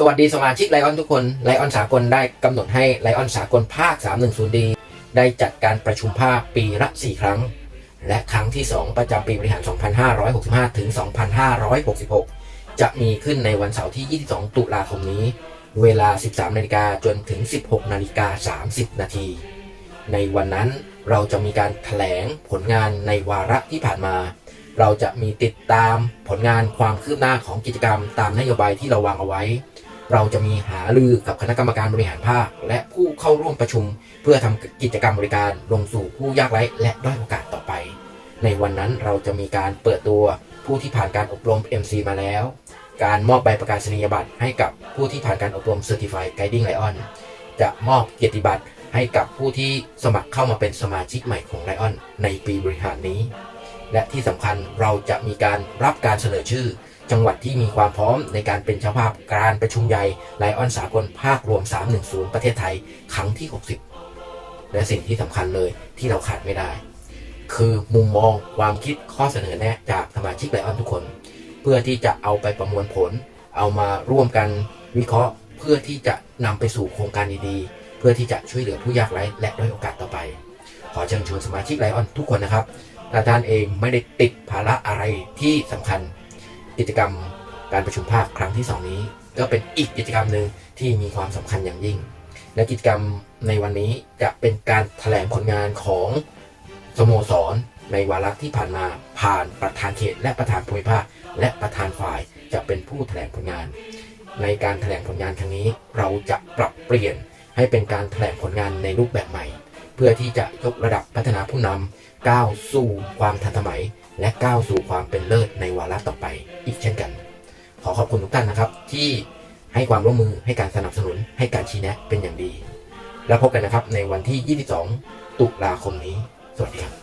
สวัสดีสมาชิกไลออนทุกคนไลออนสากลได้กำหนดให้ไลออนสากลภาค 310D ได้จัดการประชุมภาคปีละ 4 ครั้ง และครั้งที่ 2 ประจำปีบริหาร 2565 ถึง 2566 จะมีขึ้นในวันเสาร์ที่ 22 ตุลาคมนี้ เวลา 13 นาฬิกาจนถึง 16 นาฬิกา 30 นาที ในวันนั้นเราจะมีการแถลงผลงานในวาระที่ผ่านมา เราจะมีติดตามผลงานความคืบหน้าของกิจกรรมตามนโยบายที่เราวางเอาไว้ เราจะมีหารือกับคณะกรรมการบริหารภาค และผู้เข้าร่วมประชุม เพื่อทำกิจกรรมบริการลงสู่ผู้ยากไร้และด้อยโอกาสต่อไป ในวันนั้นเราจะมีการเปิดตัวผู้ที่ผ่านการอบรม MC มาแล้ว การมอบใบประกาศนียบัตรให้กับผู้ที่ผ่านการอบรม Certified Guiding Lion จะมอบเกียรติบัตรให้กับผู้ที่สมัครเข้ามาเป็นสมาชิกใหม่ของ Lion ในปีบริหารนี้ และที่สำคัญเราจะมีการรับการเสนอชื่อ จังหวัดที่มีความพร้อมในการเป็นเจ้าภาพการประชุมใหญ่ไลออนสากลภาครวม 310 ประเทศไทยครั้งที่ 60 และสิ่งที่สำคัญเลยที่เราขาดไม่ได้ คือมุมมองความคิดข้อเสนอแนะจากสมาชิกไลออนทุกคน เพื่อที่จะเอาไปประมวลผล เอามาร่วมกันวิเคราะห์ เพื่อที่จะนำไปสู่โครงการดีๆ เพื่อที่จะช่วยเหลือผู้ยากไร้และด้อยโอกาสต่อไป ขอเชิญชวนสมาชิกไลออนทุกคนนะครับ ถ้าท่านเองไม่ได้ติดภาระอะไรที่สำคัญกิจกรรมการประชุมภาคครั้งที่ 2 นี้ ก็เป็นอีกกิจกรรมหนึ่งที่มีความสำคัญอย่างยิ่ง และกิจกรรมในวันนี้จะเป็นการแถลงผลงานของสโมสรในวาระที่ผ่านมาผ่านประธานเขต และประธานภูมิภาคและประธานฝ่ายจะเป็นผู้แถลงผลงาน ในการแถลงผลงานครั้งนี้เราจะปรับเปลี่ยนให้เป็นการแถลงผลงานในรูปแบบใหม่ เพื่อที่จะยกระดับพัฒนาผู้นำก้าวสู่ความทันสมัย และก้าวสู่ความเป็นเลิศในวาระต่อไป อีกเช่นกัน ขอขอบคุณทุกท่านนะครับที่ให้ความร่วมมือให้การสนับสนุนให้การชี้แนะเป็นอย่างดี แล้วพบกันนะครับในวันที่ 22 ตุลาคมนี้ สวัสดีครับ